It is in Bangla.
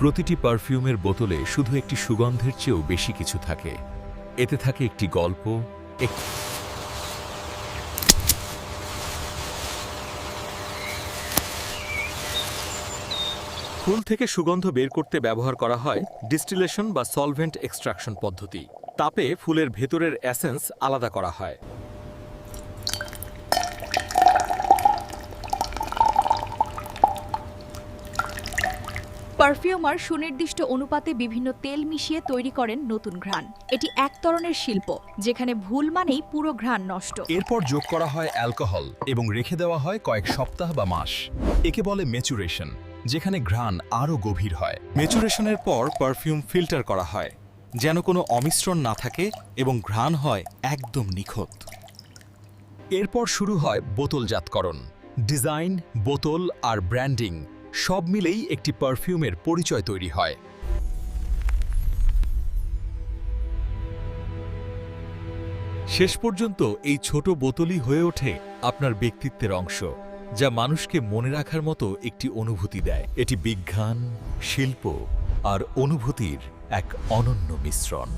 প্রতিটি পারফিউমের বোতলে শুধু একটি সুগন্ধের চেয়েও বেশি কিছু থাকে। এতে থাকে একটি গল্প, এক ফুল থেকে সুগন্ধ বের করতে ব্যবহার করা হয় ডিস্টিলেশন বা সলভেন্ট এক্সট্রাকশন পদ্ধতি। তাপে ফুলের ভেতরের অ্যাসেন্স আলাদা করা হয়। পারফিউমার সুনির্দিষ্ট অনুপাতে বিভিন্ন তেল মিশিয়ে তৈরি করেন নতুন ঘ্রাণ। এটি এক ধরনের শিল্প যেখানে ভুল মানেই পুরো ঘ্রাণ নষ্ট। এরপর যোগ করা হয় অ্যালকোহল এবং রেখে দেওয়া হয় কয়েক সপ্তাহ বা মাস। একে বলে মেচুরেশন যেখানে ঘ্রাণ আরও গভীর হয়। মেচুরেশনের পর পারফিউম ফিল্টার করা হয় যেন কোনো অমিশ্রণ না থাকে এবং ঘ্রাণ হয় একদম নিখুঁত। এরপর শুরু হয় বোতলজাতকরণ ডিজাইন বোতল আর ব্র্যান্ডিং। সব মিলেই একটি পারফিউমের পরিচয় তৈরি হয়। শেষ পর্যন্ত এই ছোট বোতলই হয়ে ওঠে আপনার ব্যক্তিত্বের অংশ, যা মানুষকে মনে রাখার মতো একটি অনুভূতি দেয়। এটি বিজ্ঞান, শিল্প আর অনুভূতির এক অনন্য মিশ্রণ।